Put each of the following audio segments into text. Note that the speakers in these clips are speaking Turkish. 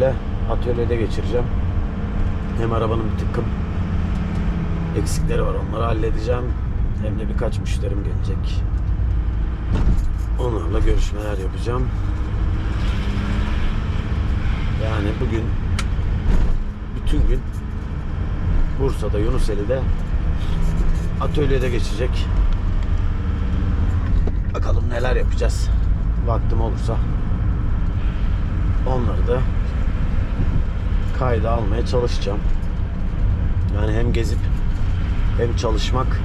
komple atölyede geçireceğim. Hem arabanın bir tıkım eksikleri var onları halledeceğim. Hem de birkaç müşterim gelecek. Onlarla görüşmeler yapacağım. Yani bugün bütün gün Bursa'da Yunuseli'de atölyede geçecek. Bakalım neler yapacağız. Vaktim olursa onları da kayda almaya çalışacağım. Yani hem gezip hem çalışmak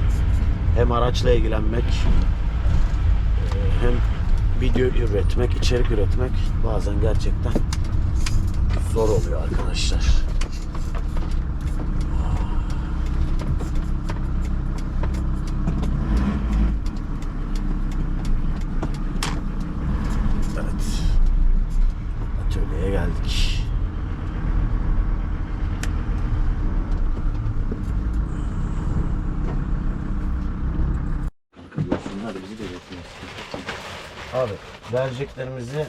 hem araçla ilgilenmek e, hem video üretmek, içerik üretmek bazen gerçekten zor oluyor arkadaşlar. Evet. Atölyeye geldik. Görsünler bizi de bekliyor. Abi vereceklerimizi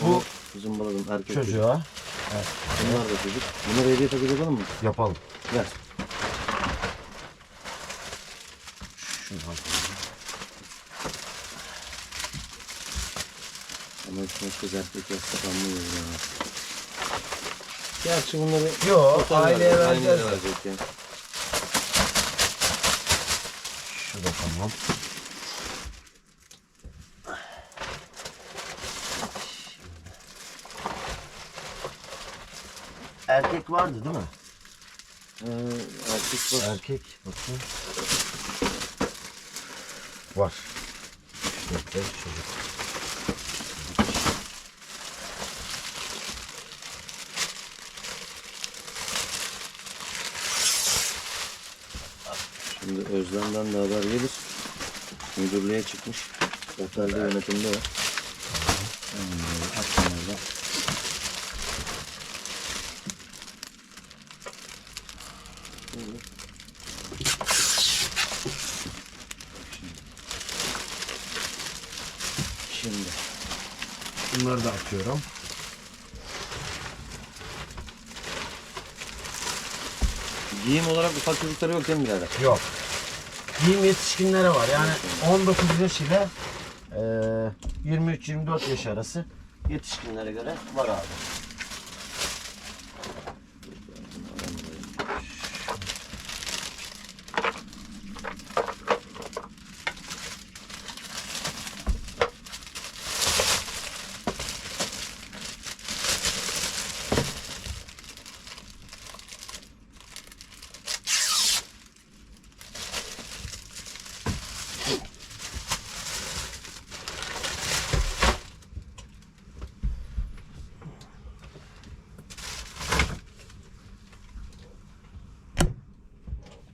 Bu bizim balalım erkek çocuk. çocuğa Bunlar da çocuk. Bunları hediye takacak yapalım mı? yapalım. Ver. Şunu al. Ama üstüne kız erkek yastık anlıyor ya. Gerçi bunları Yo, otel aileye verecek, vereceğiz. yani. Şu da tamam. Erkek vardı değil mi? Ee, erkek var. Erkek bakayım. Var. 3 4 5 çocuk. Şimdi Özlem'den de haber gelir. Müdürlüğe çıkmış. Otelde yönetimde var. Şimdi. Bunları da atıyorum. Giyim olarak ufak çocukları yok değil mi birader? Yok. Giyim yetişkinlere var. Yani 19 yaş ile eee, 23-24 yaş arası yetişkinlere göre var abi.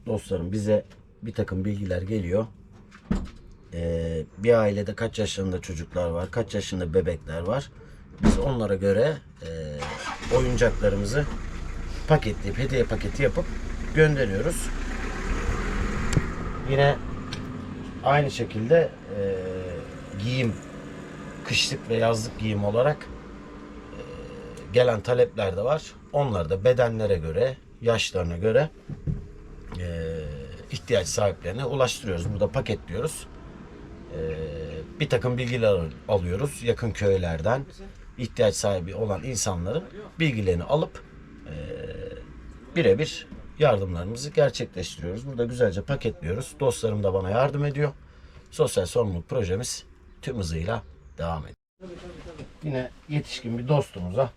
Dostlarım bize bir takım bilgiler geliyor. Ee, bir ailede kaç yaşında çocuklar var, kaç yaşında bebekler var. Biz onlara göre e, oyuncaklarımızı paketleyip hediye paketi yapıp gönderiyoruz. Yine aynı şekilde e, giyim, kışlık ve yazlık giyim olarak e, gelen talepler de var. Onları da bedenlere göre, yaşlarına göre e, ihtiyaç sahiplerine ulaştırıyoruz. Burada paketliyoruz. E, bir takım bilgiler al- alıyoruz yakın köylerden. ihtiyaç sahibi olan insanların bilgilerini alıp e, birebir yardımlarımızı gerçekleştiriyoruz. Burada güzelce paketliyoruz. Dostlarım da bana yardım ediyor. Sosyal sorumluluk projemiz tüm hızıyla devam ediyor. Yine yetişkin bir dostumuza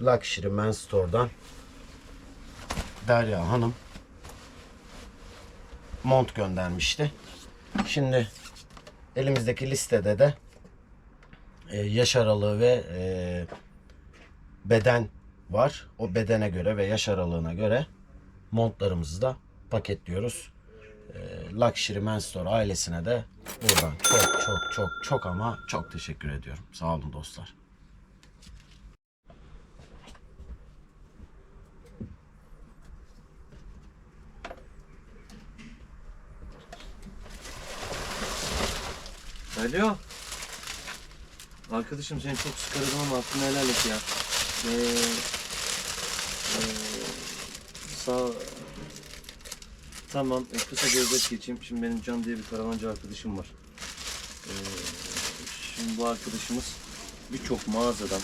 Luxury Men's Store'dan Derya Hanım mont göndermişti. Şimdi elimizdeki listede de e, yaş aralığı ve e, beden var. O bedene göre ve yaş aralığına göre montlarımızı da paketliyoruz. E, Luxury Men's Store ailesine de buradan çok çok çok çok ama çok teşekkür ediyorum. Sağ olun dostlar. Alo. Arkadaşım seni çok sık aradım ama aklını helal et ya. Ee, ee, sağ Tamam, e, kısa bir özet geçeyim. Şimdi benim Can diye bir karavancı arkadaşım var. Ee, şimdi bu arkadaşımız birçok mağazadan,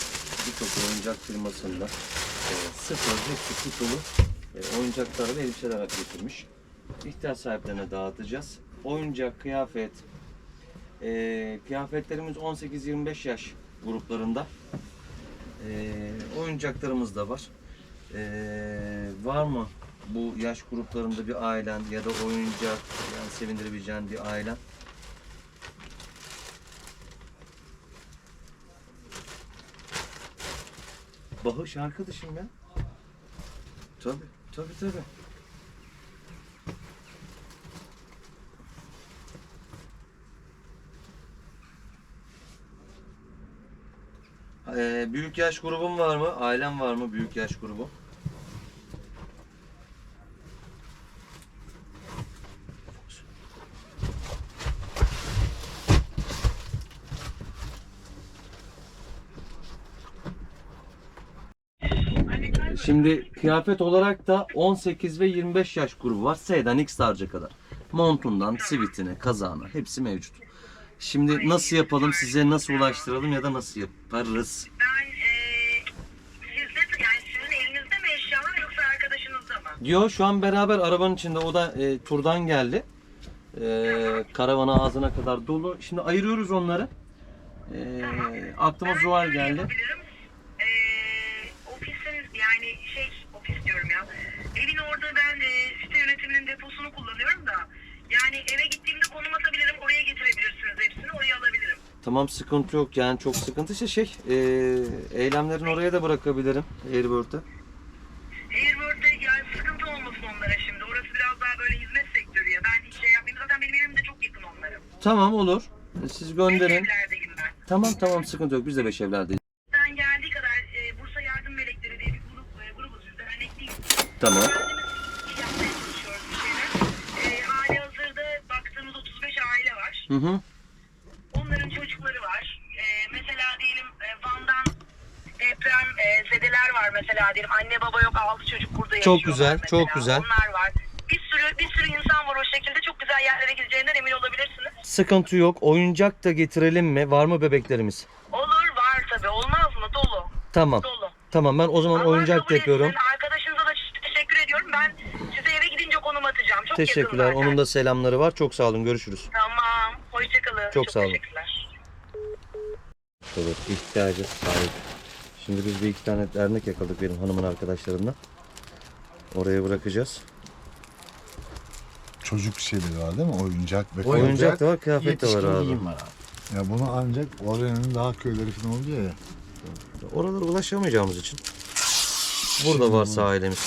birçok oyuncak firmasından e, sıfır, hepsi kutulu e, oyuncaklar ve elbiseler getirmiş. İhtiyaç sahiplerine dağıtacağız. Oyuncak, kıyafet, ee, kıyafetlerimiz 18-25 yaş gruplarında. Ee, oyuncaklarımız da var. Ee, var mı bu yaş gruplarında bir ailen ya da oyuncak yani sevindirebileceğin bir ailen? Bağış arkadaşım ya. Tabi tabi tabi. Ee, büyük yaş grubun var mı? Ailen var mı büyük yaş grubu? Şimdi kıyafet olarak da 18 ve 25 yaş grubu var. S'den X large'a kadar. Montundan, sivitine, kazağına hepsi mevcut. Şimdi nasıl yapalım, size nasıl ulaştıralım ya da nasıl yaparız? Ben sizde yani sizin elinizde mi eşyalar yoksa arkadaşınızda mı? Diyor şu an beraber arabanın içinde o da e, turdan geldi. E, karavana ağzına kadar dolu. Şimdi ayırıyoruz onları. E, aklıma Ben Zuhal şöyle geldi. yapabilirim. Eee ofisin yani şey ofis diyorum ya. Evin orada ben eee, site yönetiminin deposunu kullanıyorum da. Yani eve gittiğimde konum atabilirim. Oraya getirebilirsiniz hepsini. Oraya alabilirim. Tamam sıkıntı yok yani çok sıkıntı işte şey e, eylemlerini oraya da bırakabilirim Airbird'e. Airworld'de yani sıkıntı olmasın onlara şimdi. Orası biraz daha böyle hizmet sektörü ya. Ben hiç şey yapmayayım. Zaten benim evim de çok yakın onlara. Tamam olur. Siz gönderin. Evlerdeyim ben. Tamam tamam sıkıntı yok biz de beş evlerdeyiz. Elimizden geldiği kadar e, Bursa Yardım Melekleri diye bir grup, e, grubuz biz dernekliyiz. Tamam. Kendimiz iş yapmaya çalışıyoruz bir şeyler. E, hali hazırda baktığımız 35 aile var. Hı hı. Mesela diyelim. Anne baba yok 6 çocuk burada Çok yaşıyorlar güzel, mesela. çok güzel. Onlar var. Bir sürü bir sürü insan var o şekilde. Çok güzel yerlere gideceğinden emin olabilirsiniz. Sıkıntı yok. Oyuncak da getirelim mi? Var mı bebeklerimiz? Olur var tabii. Olmaz mı? Dolu. Tamam. Dolu. Tamam ben o zaman Allah oyuncak da yapıyorum. etsin. Arkadaşınıza da teşekkür ediyorum. Ben size eve gidince konum atacağım. Çok Teşekkürler. Onun da selamları var. Çok sağ olun. Görüşürüz. Tamam. Hoşçakalın. Çok sağ olun. teşekkürler. Olur. ihtiyacı sahip. Şimdi biz bir iki tane dernek yakaladık benim hanımın arkadaşlarından. Oraya bırakacağız. Çocuk şeyleri var değil mi? Oyuncak ve Oyuncak da var, kıyafet de var yetişkin abi. giyim var abi. Ya bunu ancak oranın daha köyleri falan oluyor ya. Oralara ulaşamayacağımız için. Burada varsa ailemiz.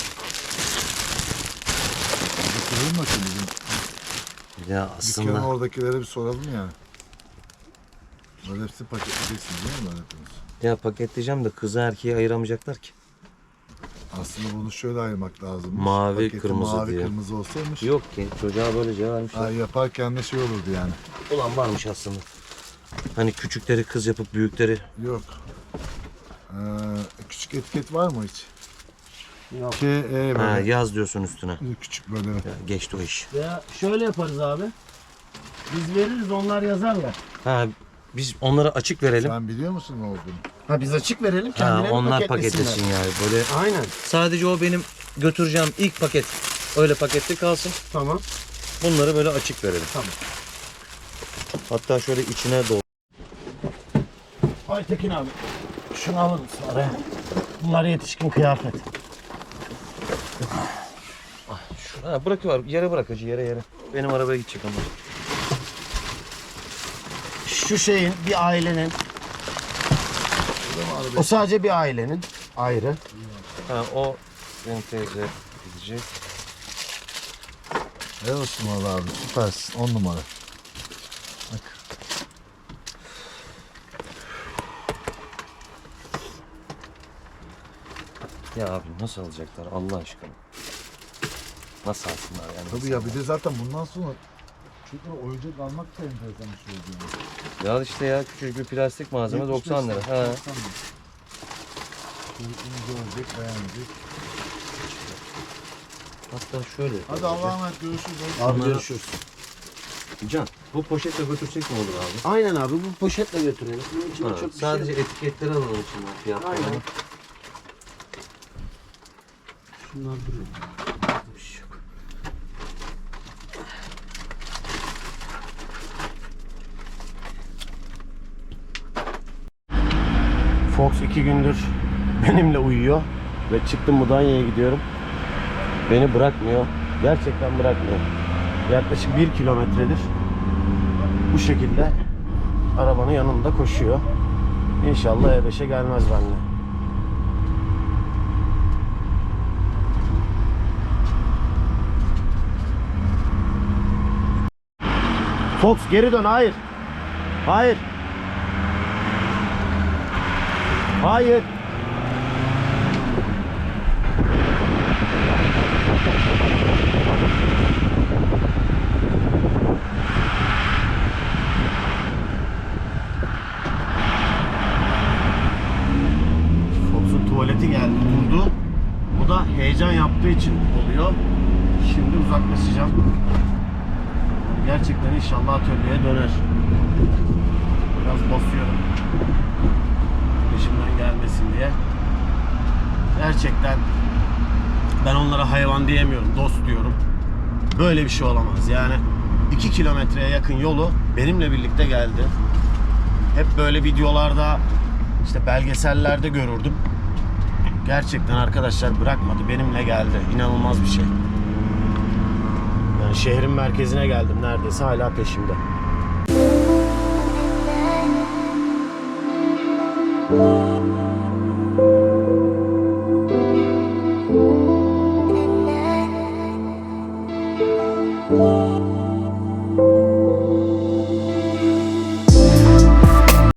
Soralım bakayım bizim. Ya Dükkanın aslında oradakilere bir soralım yani. Böyle hepsini paketleyeceksiniz değil mi böyle hepiniz? Ya paketleyeceğim de kızı erkeği ayıramayacaklar ki. Aslında bunu şöyle ayırmak lazım. Mavi, kırmızı mavi, diye. kırmızı olsaymış. Yok ki çocuğa böylece vermişler. Ha, yaparken de şey olurdu yani. Ulan varmış aslında. Hani küçükleri kız yapıp büyükleri Yok. Ee, küçük etiket var mı hiç? Yok. Şey, e, ha, böyle yaz diyorsun üstüne. küçük böyle. Ya, geçti o iş. Ya şöyle yaparız abi. Biz veririz onlar yazarlar. Ha biz onlara açık verelim. Sen biliyor musun ne olduğunu? Ha biz açık verelim Ha, kendileri onlar paketlesinler. paketlesin yani böyle. Aynen. Sadece o benim götüreceğim ilk paket. Öyle pakette kalsın. Tamam. Bunları böyle açık verelim. Tamam. Hatta şöyle içine dol. Aytekin abi. Şunu alır mısın araya? Bunlar yetişkin kıyafet. Ha bırakıyor yere bırak hacı yere yere. Benim arabaya gidecek ama. Şu şeyin bir ailenin. O sadece bir ailenin. Ayrı. Ha o entegre gidecek. Helal olsun valla abi süpersin 10 numara. Ya abi nasıl alacaklar Allah aşkına? Nasıl alsınlar yani? Tabii ya bir de zaten bundan sonra çünkü oyuncak almak da enteresan bir şey oldu yani. Ya işte ya küçücük bir plastik malzeme 90 lira. 75 Ha. 90 lira. Çocuk ince olacak beğenecek. Hatta şöyle. Hadi Allah'a emanet görüşürüz. Abi Bunları- görüşürüz. Can bu poşetle götürsek ne olur abi? Aynen abi bu poşetle götürelim. Bunun içinde Ha, çok bir sadece şey etiketleri alalım içinden fiyatlarını. Aynen. Şunlar duruyor. Bir şey yok. Fox iki gündür benimle uyuyor ve çıktım Mudanya'ya gidiyorum. Beni bırakmıyor. Gerçekten bırakmıyor. Yaklaşık bir kilometredir bu şekilde arabanın yanında koşuyor. İnşallah E5'e gelmez benimle. Fox geri dön hayır. Hayır. Hayır. Fox'un tuvaleti geldi durdu. Bu da heyecan yaptığı için oluyor. Şimdi uzaklaşacağım. Gerçekten inşallah atölyeye döner. Biraz basıyorum. Peşimden gelmesin diye. Gerçekten ben onlara hayvan diyemiyorum, dost diyorum. Böyle bir şey olamaz. Yani 2 kilometreye yakın yolu benimle birlikte geldi. Hep böyle videolarda işte belgesellerde görürdüm. Gerçekten arkadaşlar bırakmadı. Benimle geldi. İnanılmaz bir şey. Yani şehrin merkezine geldim neredeyse hala peşimde. Oh.